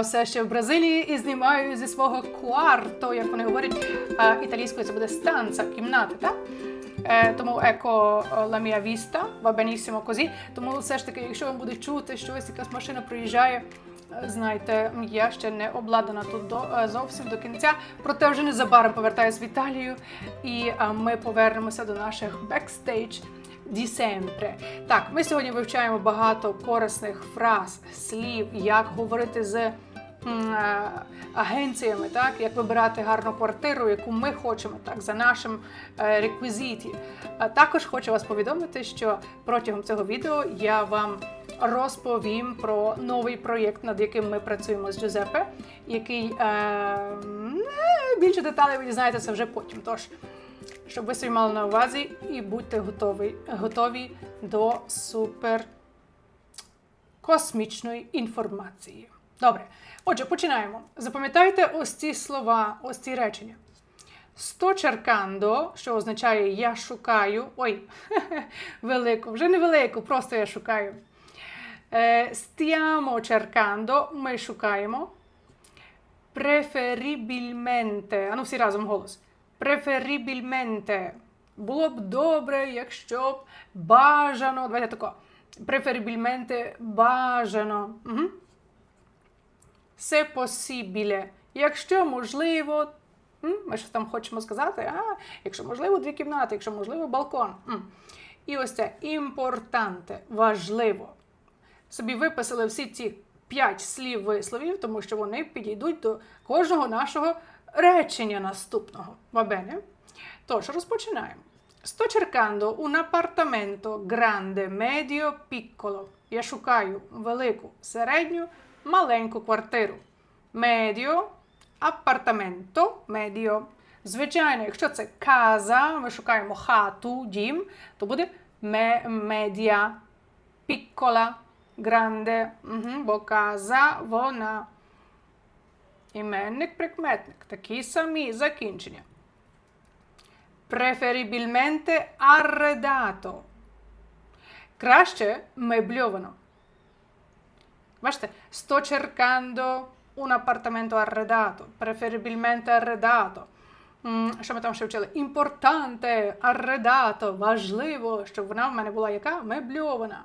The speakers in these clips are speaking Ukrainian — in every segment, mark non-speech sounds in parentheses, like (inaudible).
Все ще в Бразилії і знімаю зі свого кварто, як вони говорять, італійською це буде станца, кімната, так? Е, тому еко vista, va benissimo così. Тому все ж таки, якщо вам буде чути, що ось якась машина проїжджає, е, знайте, я ще не обладнана тут до, е, зовсім до кінця. Проте вже незабаром повертаюсь в Італію, і ми повернемося до наших бекстейдж семпре. Так, ми сьогодні вивчаємо багато корисних фраз, слів, як говорити з агенціями, так, як вибирати гарну квартиру, яку ми хочемо, так, за нашим е, реквізиті. Також хочу вас повідомити, що протягом цього відео я вам розповім про новий проєкт, над яким ми працюємо з Джузепе, який е, е, більше деталей ви дізнаєтеся вже потім. Тож щоб ви собі мали на увазі і будьте готові, готові до супер космічної інформації. Добре, отже, починаємо. Запам'ятайте ось ці слова, ось ці речення. Sto cercando, що означає я шукаю. Ой, (laughs) велику, вже не велику, просто я шукаю. Е, Stiamo cercando, ми шукаємо. Preferibilmente. Ану всі разом голос. Preferibilmente. Було б добре, якщо б бажано. Давайте тако. Preferibilmente бажано. Угу. Se possibile. Якщо можливо. Ми щось там хочемо сказати. А, якщо можливо, дві кімнати, якщо можливо, балкон. І ось це імпортанте, важливо. Собі виписали всі ці п'ять слів висловів, тому що вони підійдуть до кожного нашого речення наступного. Bene? Тож, розпочинаємо. Sto cercando un appartamento grande, medio, piccolo. Я шукаю велику, середню, маленьку квартиру. Medio, appartamento, medio. Звичайно, якщо це каза, ми шукаємо хату, дім, то буде media, piccola, grande, угу, бо каза вона. Іменник, прикметник. Такі самі закінчення. Preferibilmente arredato. Краще мебльовано. Бачите, sto cercando un appartamento arredato. Preferibilmente arredato. Що ми там ще вчили? Імпортанте, arredato. Важливо, щоб вона в мене була яка? Мебльована.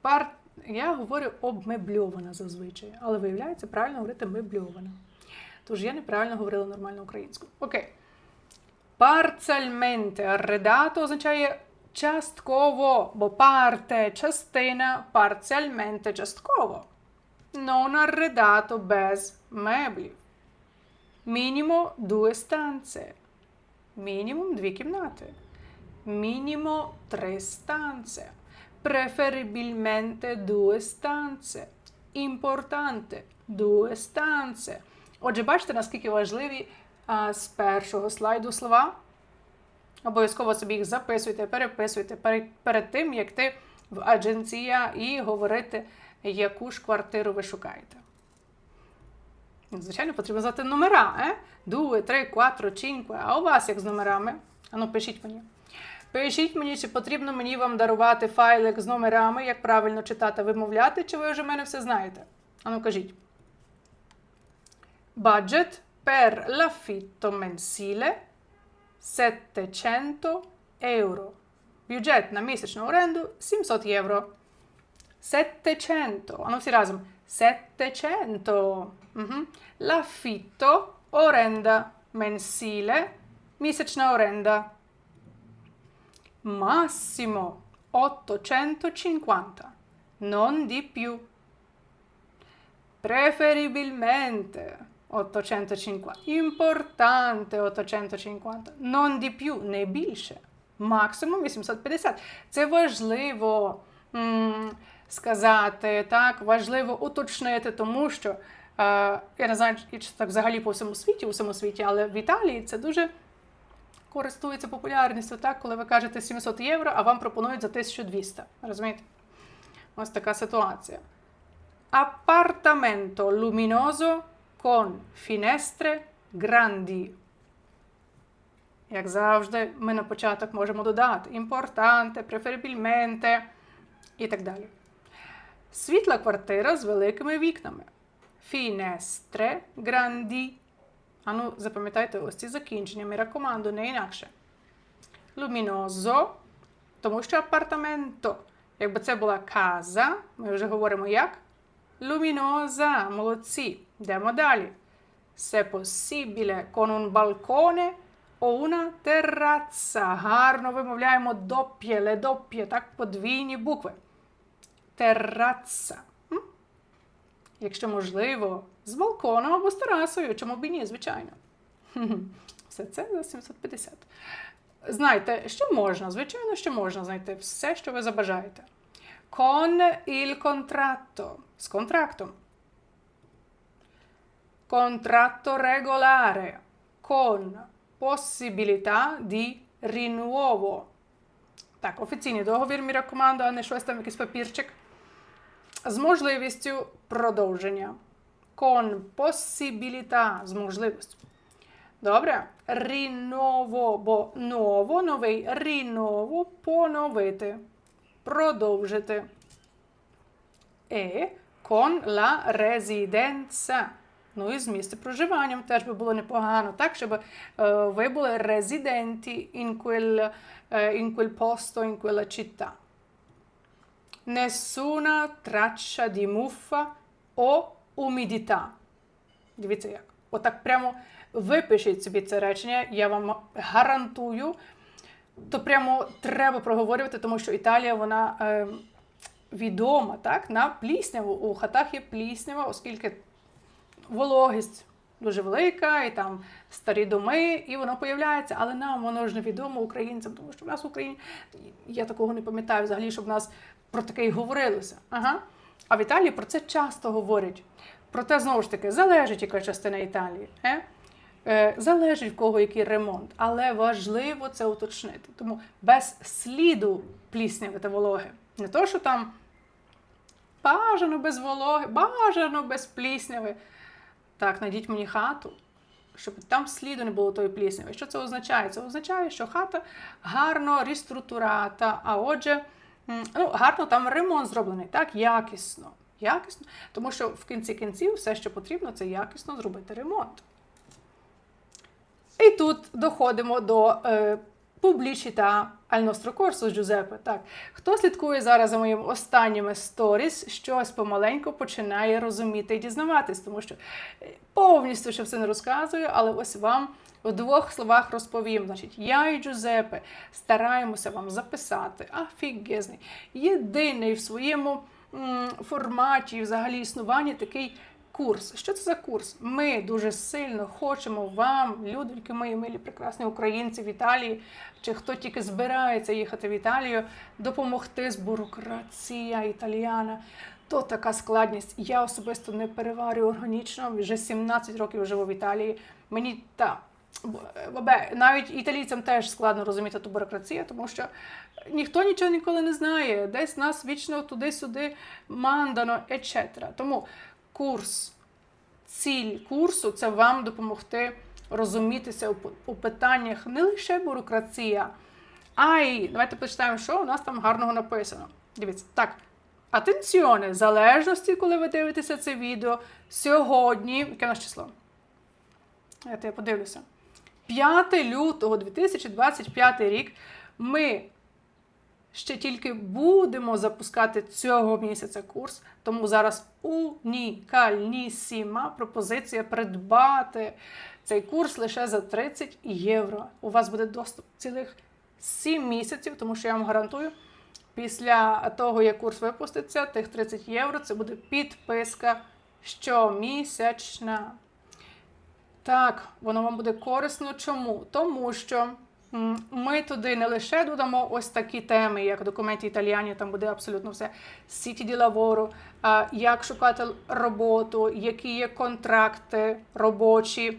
Пар... Я говорю обмебльована зазвичай, але виявляється, правильно говорити мебльована. Тож я неправильно говорила нормально українською. Окей. Парцельменте arredato означає частково, бо парте частина, парцельменте частково. Non arredato без меблів. Мінімо due stanze. Мінімум дві кімнати. Мінімо три станце. Preferibilmente due stanze. Importante due stanze. Отже, бачите, наскільки важливі а, з першого слайду слова. Обов'язково собі їх записуйте, переписуйте перед, перед тим, як ти в адженція і говорити, яку ж квартиру ви шукаєте. Звичайно, потрібно знати номера. Е? Дуе, три, кватро, чинкве. А у вас як з номерами? Ану, пишіть мені. Пишіть мені, чи потрібно мені вам дарувати файлик з номерами, як правильно читати, вимовляти, чи ви вже мене все знаєте? Ану, кажіть. Budget per l'affitto mensile 700 euro. Бюджет на місячну оренду 700 євро. 700. Ану всі разом. 700. Угу. L'affitto оренда mensile місячна оренда. Massimo 850. Non di più. Preferibilmente 850. Importante 850. Non di più, не більше. Максимум 850. Це важливо м, сказати, так, важливо уточнити, тому що е, я не знаю, чи так взагалі по всьому світі, у всьому світі, але в Італії це дуже користується популярністю, так, коли ви кажете 700 євро, а вам пропонують за 1200. Розумієте? Ось така ситуація. Appartamento luminoso con finestre grandi. Як завжди, ми на початок можемо додати імпортанте, преферабільменте і так далі. Світла квартира з великими вікнами. finestre grandi. Ану, запам'ятайте ось ці закінчення. Ми рекоманду, не інакше. Luminoso, тому що апартаменто. Якби це була каза, ми вже говоримо як? Luminosa, молодці. Йдемо далі. Se possibile con un balcone o una terrazza. Гарно вимовляємо доп'є, ледоп'є, так, подвійні букви. Терраця. М? Якщо можливо, з балконом або з терасою, чому б і ні, звичайно. (laughs) Все це за 750. Знайте, що можна? Звичайно, що можна знайти все, що ви забажаєте. Con il contratto. З контрактом. Contratto regolare. Con possibilità di rinnovo. Так, офіційний договір міра команда, а не щось там якийсь папірчик. З можливістю продовження. Con possibilità. З можливістю. Добре. Ріново, бо ново, новий, ріново, поновити, продовжити. E con la residenza. Ну і з місцем проживанням теж би було непогано, так, щоб е, ви були резиденті in quel, е, in quel posto, in quella città. Nessuna traccia di muffa o umidità. Дивіться як. Отак прямо випишіть собі це речення, я вам гарантую. То прямо треба проговорювати, тому що Італія, вона е, відома так, на плісняву. У хатах є пліснява, оскільки вологість дуже велика, і там старі доми, і воно появляється. Але нам воно ж невідомо українцям, тому що в нас в Україні я такого не пам'ятаю взагалі, щоб в нас про таке й говорилося. Ага. А в Італії про це часто говорять. Проте, знову ж таки, залежить яка частина Італії. Е? Е, залежить в кого який ремонт, але важливо це уточнити. Тому без сліду плісняви та вологи. Не то, що там бажано без вологи, бажано без плісняви. Так, знайдіть мені хату, щоб там сліду не було тої плісняви. Що це означає? Це означає, що хата гарно реструктурата, а отже, ну, гарно там ремонт зроблений, так, якісно. Якісно, тому що в кінці кінців все, що потрібно, це якісно зробити ремонт. І тут доходимо до е, публічіта аль nostro corso з Так, хто слідкує зараз за моїм останніми сторіс, щось помаленьку починає розуміти і дізнаватись, тому що е, повністю ще все не розказую, але ось вам в двох словах розповім. Значить, я і Джузеппе стараємося вам записати. Афігезний, єдиний в своєму м, форматі, взагалі існуванні такий курс. Що це за курс? Ми дуже сильно хочемо вам, людоньки мої милі, прекрасні українці в Італії, чи хто тільки збирається їхати в Італію, допомогти з бюрократія італіяна. То така складність. Я особисто не переварюю органічно, вже 17 років живу в Італії. Мені та бабе, навіть італійцям теж складно розуміти ту бюрократію, тому що ніхто нічого ніколи не знає. Десь нас вічно туди-сюди мандано, etc. Тому курс, ціль курсу це вам допомогти розумітися у, питаннях не лише бюрократія, а й давайте почитаємо, що у нас там гарного написано. Дивіться, так. Атенціоне, в залежності, коли ви дивитеся це відео, сьогодні, яке нас число? Я подивлюся. 5 лютого 2025 рік ми ще тільки будемо запускати цього місяця курс, тому зараз унікальнісіма пропозиція придбати цей курс лише за 30 євро. У вас буде доступ цілих 7 місяців, тому що я вам гарантую, після того, як курс випуститься, тих 30 євро це буде підписка щомісячна. Так, воно вам буде корисно. Чому? Тому що ми туди не лише додамо ось такі теми, як документи італіані, там буде абсолютно все сіті ді лавору, як шукати роботу, які є контракти робочі.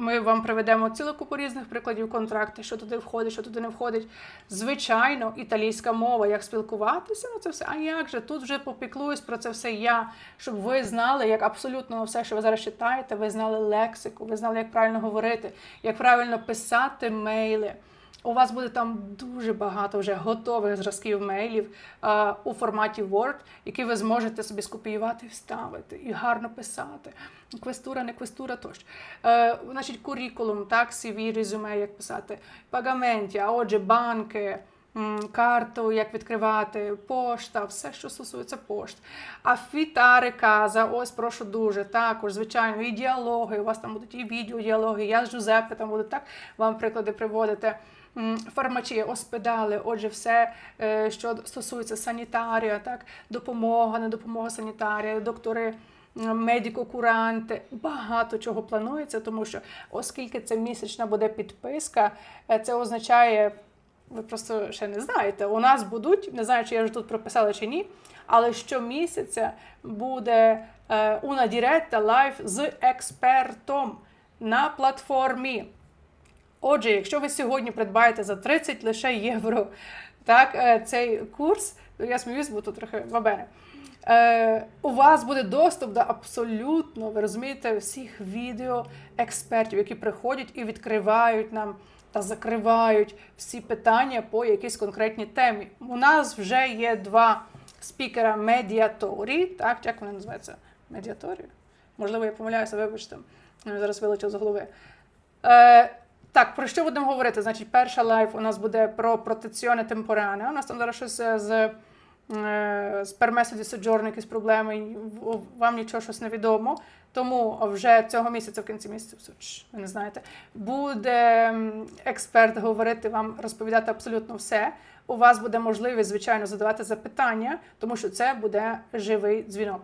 Ми вам приведемо цілу купу різних прикладів контракту, що туди входить, що туди не входить. Звичайно, італійська мова, як спілкуватися, ну це все. А як же? Тут вже попіклуюсь про це все я, щоб ви знали, як абсолютно все, що ви зараз читаєте, ви знали лексику, ви знали, як правильно говорити, як правильно писати мейли. У вас буде там дуже багато вже готових зразків мейлів е, у форматі Word, які ви зможете собі скопіювати вставити, і гарно писати. Квестура, не квестура тощо. Е, значить, курікулум, так, CV, резюме, як писати, пагаменті, а отже, банки. Карту, як відкривати, пошта, все, що стосується пошт. Афітари каза, ось прошу дуже. Також, звичайно, і діалоги. У вас там будуть і відеодіалоги. Я з Джузеппе там буду так вам приклади приводити. М, Фармачія, оспедали, отже, все, е, що стосується санітарія, так, допомога, не допомога санітарія, доктори, м, медико-куранти, багато чого планується, тому що оскільки це місячна буде підписка, е, це означає, ви просто ще не знаєте, у нас будуть, не знаю, чи я вже тут прописала чи ні, але щомісяця буде е, una diretta live з експертом на платформі. Отже, якщо ви сьогодні придбаєте за 30 лише євро так, е, цей курс, то я сміюсь, бо тут трохи вабене. Е, у вас буде доступ до абсолютно, ви розумієте, всіх відео експертів, які приходять і відкривають нам та закривають всі питання по якійсь конкретній темі. У нас вже є два спікера медіаторі, так, як вони називаються? Медіаторі? Можливо, я помиляюся, вибачте, зараз вилетів з голови. Е, так, про що будемо говорити? Значить, перша лайф у нас буде про протеціоне темпорене. У нас там зараз щось е, з, е, з пермесо ді соджорно, якісь проблеми, вам нічого щось не відомо. Тому вже цього місяця, в кінці місяця, ви не знаєте, буде експерт говорити вам, розповідати абсолютно все. У вас буде можливість, звичайно, задавати запитання, тому що це буде живий дзвінок.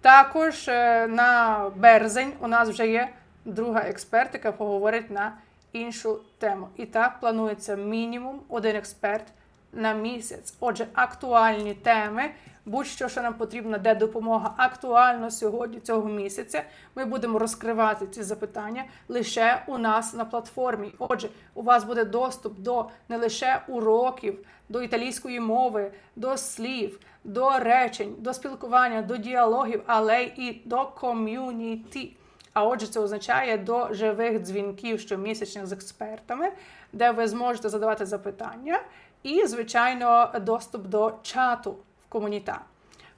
Також е, на березень у нас вже є друга експерт, яка поговорить на іншу тему. І так планується мінімум один експерт на місяць. Отже, актуальні теми, будь-що, що нам потрібно, де допомога актуально сьогодні цього місяця. Ми будемо розкривати ці запитання лише у нас на платформі. Отже, у вас буде доступ до не лише уроків, до італійської мови, до слів, до речень, до спілкування, до діалогів, але і до ком'юніті. А отже, це означає до живих дзвінків щомісячних з експертами, де ви зможете задавати запитання, і, звичайно, доступ до чату в комуніта.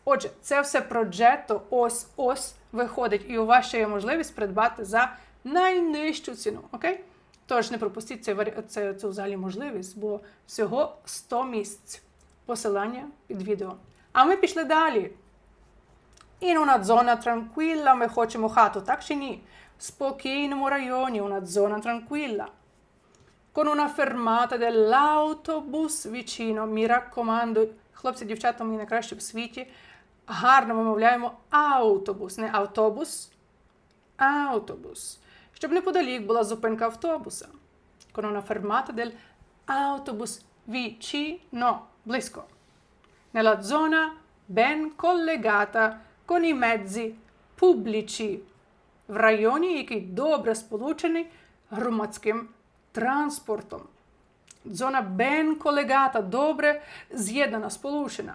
Отже, це все про джето ось-ось виходить, і у вас ще є можливість придбати за найнижчу ціну. Окей? Тож не пропустіть варі- це, цю взагалі можливість, бо всього 100 місць. Посилання під відео. А ми пішли далі. In una zona tranquilla ми хочемо хату, так чи ні? В спокійному районі, una zona tranquilla. Con una fermata dell'autobus vicino. Mi raccomando, хлопці, дівчата, мені найкраще в світі. Гарно вимовляємо автобус, не автобус, автобус. Щоб неподалік була зупинка автобуса. Con una fermata dell'autobus vicino, близько. Nella zona ben collegata con i mezzi pubblici. В районі, який добре сполучений громадським транспортом. Зона ben collegata, добре з'єднана, сполучена.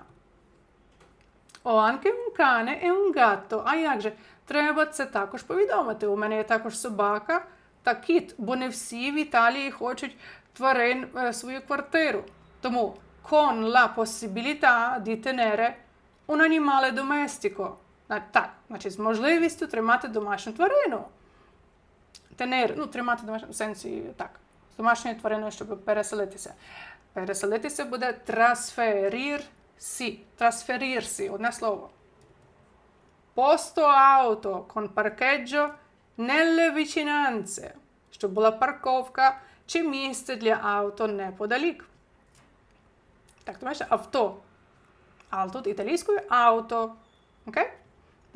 Ho anche un cane e un gatto. А як же? Треба це також повідомити. У мене є також собака та кіт, бо не всі в Італії хочуть тварин в свою квартиру. Тому con la possibilità di tenere un animale domestico. Так, значить, з можливістю тримати домашню тварину. Тенер, ну, тримати домашню в сенсі так, з домашньою твариною, щоб переселитися. Переселитися буде трасферірсі. Трасферірсі, одне слово. Posto auto con parcheggio nelle vicinanze, щоб була парковка чи місце для авто неподалік. Так, ти бачиш, авто. А тут італійською ауто. Окей?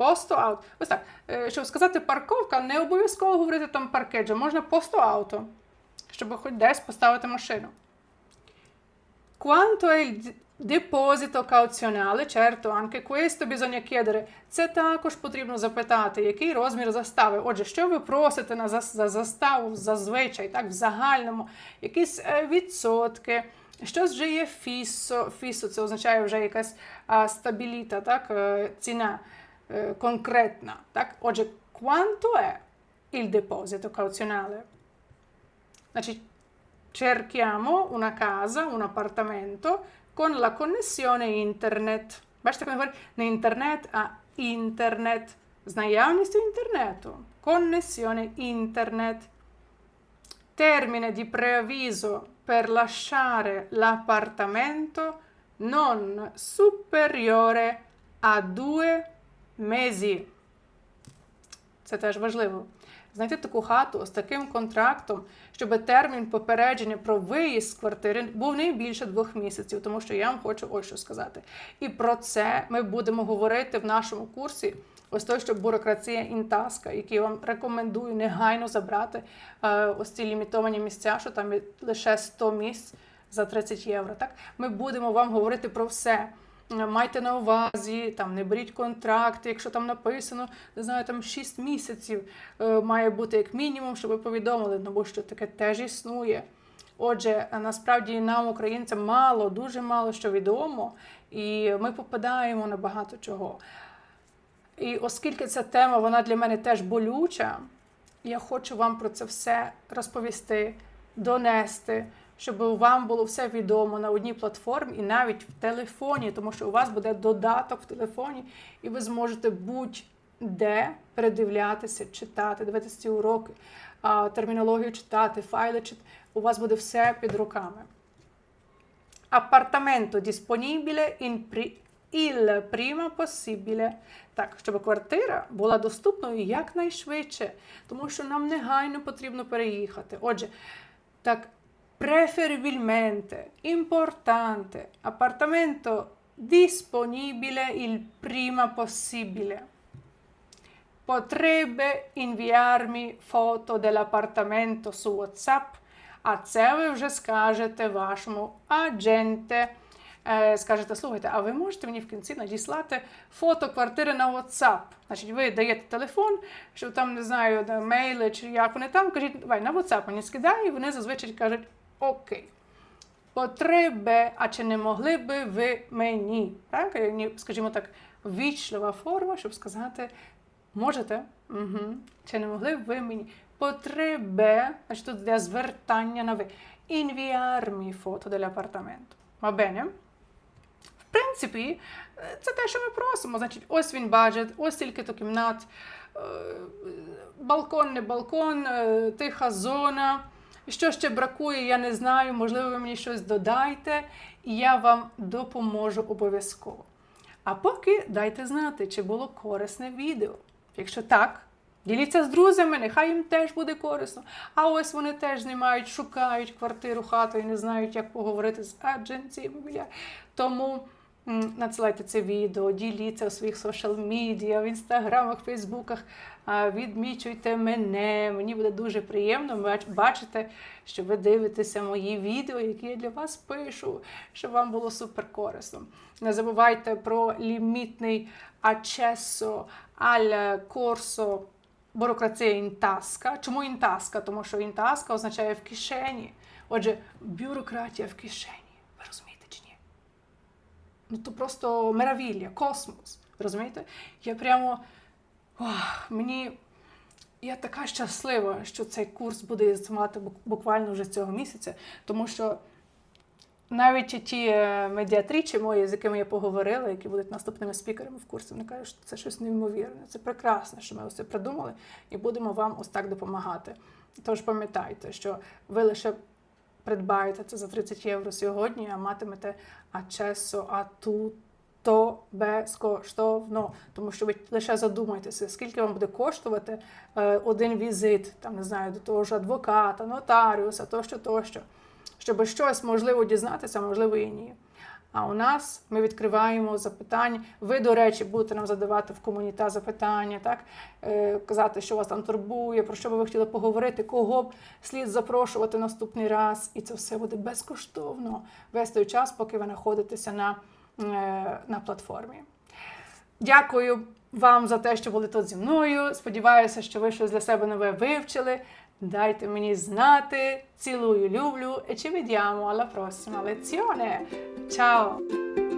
Посто ауто. Ось так. Е, Щоб сказати парковка, не обов'язково говорити там паркеджо, можна посто ауто, щоб хоч десь поставити машину. Quanto è il deposito cauzionale? Certo, anche questo bisogna chiedere. Це також потрібно запитати, який розмір застави. Отже, що ви просите на зас- за заставу зазвичай, так, в загальному, якісь е, відсотки. Щось вже є фісо. Фісо це означає вже якась а, стабіліта, так, е, ціна конкретна. Так? Отже, quanto è il deposito cauzionale? Значить, cerchiamo una casa, un appartamento con la connessione internet. Бачите, як він говорить не інтернет, а інтернет. З наявністю інтернету. Connessione internet. Termine di preavviso per lasciare l'appartamento non superiore a due mesi. Це теж важливо. Знайти таку хату з таким контрактом, щоб термін попередження про виїзд з квартири був не більше двох місяців, тому що я вам хочу ось що сказати. І про це ми будемо говорити в нашому курсі. Ось той, що бюрократія інтаска, який я вам рекомендую негайно забрати е, ось ці лімітовані місця, що там лише 100 місць за 30 євро. Так, ми будемо вам говорити про все. Майте на увазі, там не беріть контракти, якщо там написано, не знаю, там 6 місяців е, має бути як мінімум, щоб ви повідомили, ну бо що таке теж існує. Отже, насправді нам, українцям, мало, дуже мало що відомо, і ми попадаємо на багато чого. І оскільки ця тема вона для мене теж болюча, я хочу вам про це все розповісти, донести, щоб вам було все відомо на одній платформі і навіть в телефоні, тому що у вас буде додаток в телефоні, і ви зможете будь-де передивлятися, читати, дивитися ці уроки, термінологію читати, файли читати. У вас буде все під руками. Appartamento disponibile in pri- il prima possibile. Так, щоб квартира була доступною якнайшвидше, тому що нам негайно потрібно переїхати. Отже, так, preferibilmente, importante, appartamento disponibile il prima possibile. Potrebbe inviarmi foto dell'appartamento su WhatsApp, а це ви вже скажете вашому адженте. Е, Скажете, слухайте, а ви можете мені в кінці надіслати фото квартири на WhatsApp? Значить, ви даєте телефон, що там не знаю, мейли чи як вони там, кажіть, давай на WhatsApp мені скидай, і вони зазвичай кажуть окей. Потребе, а чи не могли би ви мені? Так, Е, скажімо так, вічлива форма, щоб сказати, можете, угу. чи не могли б ви мені? Потребе, значить тут для звертання на ви. Inviarmi foto dell'appartamento. Va bene? В принципі, е, це те, що ми просимо. Значить, ось він баджет, ось стільки-то кімнат, е, балкон, не балкон, тиха зона. Що ще бракує, я не знаю. Можливо, ви мені щось додайте, і я вам допоможу обов'язково. А поки дайте знати, чи було корисне відео. Якщо так, діліться з друзями, нехай їм теж буде корисно. А ось вони теж знімають, шукають квартиру, хату і не знають, як поговорити з адженцією. Тому надсилайте це відео, діліться у своїх соціал медіа, в інстаграмах, фейсбуках, відмічуйте мене. Мені буде дуже приємно бач- бачити, що ви дивитеся мої відео, які я для вас пишу, щоб вам було супер корисно. Не забувайте про лімітний accesso al corso бюрократія інтаска. Чому інтаска? Тому що інтаска означає в кишені. Отже, бюрократія в кишені. Ви розумієте чи ні? Ну то просто меравілля, космос. Розумієте? Я прямо ох, мені. Я така щаслива, що цей курс буде існувати буквально вже цього місяця, тому що навіть ті е, медіатрічі мої, з якими я поговорила, які будуть наступними спікерами в курсі, вони кажуть, що це щось неймовірне. Це прекрасно, що ми це придумали, і будемо вам ось так допомагати. Тож пам'ятайте, що ви лише придбаєте це за 30 євро сьогодні, а матимете ачесо, ату. То безкоштовно. Тому що ви лише задумайтеся, скільки вам буде коштувати е, один візит, там не знаю, до того ж адвоката, нотаріуса, тощо, тощо. Щоб щось можливо дізнатися, можливо і ні. А у нас ми відкриваємо запитання. Ви, до речі, будете нам задавати в комуніта запитання, так? Е, казати, що вас там турбує, про що би ви хотіли поговорити, кого б слід запрошувати наступний раз. І це все буде безкоштовно весь той час, поки ви знаходитеся на, е, на платформі. Дякую вам за те, що були тут зі мною. Сподіваюся, що ви щось для себе нове вивчили. Дайте мені знати. Цілую, люблю. E ci vediamo alla prossima lezione. Ciao!